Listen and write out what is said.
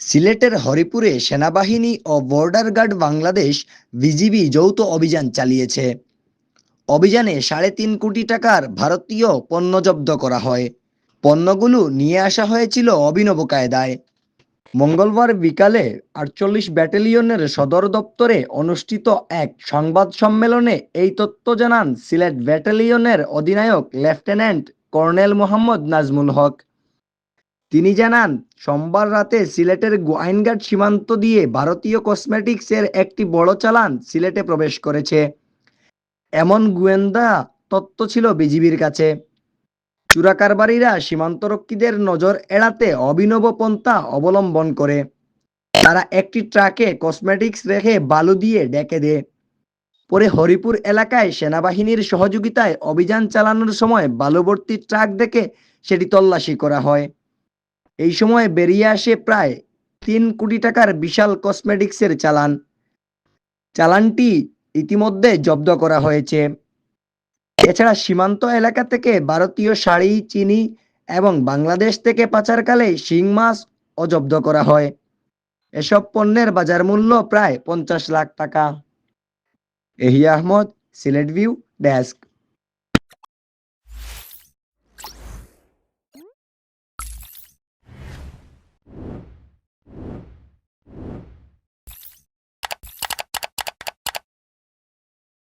সিলেটের হরিপুরে সেনাবাহিনী ও বর্ডার গার্ড বাংলাদেশ বিজিবি যৌথ অভিযান চালিয়েছে। অভিযানে সাড়ে তিন কোটি টাকার ভারতীয় পণ্য জব্দ করা হয়। পণ্যগুলো নিয়ে আসা হয়েছিল অভিনব কায়দায়। মঙ্গলবার বিকালে আটচল্লিশ ব্যাটালিয়নের সদর দপ্তরে অনুষ্ঠিত এক সংবাদ সম্মেলনে এই তথ্য জানান সিলেট ব্যাটালিয়নের অধিনায়ক লেফটেন্যান্ট কর্নেল মোহাম্মদ নাজমুল হক। তিনি জানান, সোমবার রাতে সিলেটের গোয়াইনঘাট সীমান্ত দিয়ে ভারতীয় কসমেটিক্সের একটি বড় চালান সিলেটে প্রবেশ করেছে। এমন গোয়েন্দা তত্ত্ব ছিল বিজিবির কাছে। চোরাকারবারীরা সীমান্তরক্ষীদের নজর এড়াতে অভিনব পন্থা অবলম্বন করে। তারা একটি ট্রাকে কসমেটিক্স রেখে বালু দিয়ে ডেকে দেয়। পরে হরিপুর এলাকায় সেনাবাহিনীর সহযোগিতায় অভিযান চালানোর সময় বালুবর্তী ট্রাক দেখে সেটি তল্লাশি করা হয়। এই সময় বেরিয়ে আসে প্রায় তিন কোটি টাকার বিশাল কসমেটিক্সের চালান। চালানটি ইতিমধ্যে জব্দ করা হয়েছে। এছাড়া সীমান্ত এলাকা থেকে ভারতীয় শাড়ি, চিনি এবং বাংলাদেশ থেকে পাচারকালে শিং মাছ ও জব্দ করা হয়। এসব পণ্যের বাজার মূল্য প্রায় পঞ্চাশ লাখ টাকা। Ehiya Ahmed, Sylhet view, desk.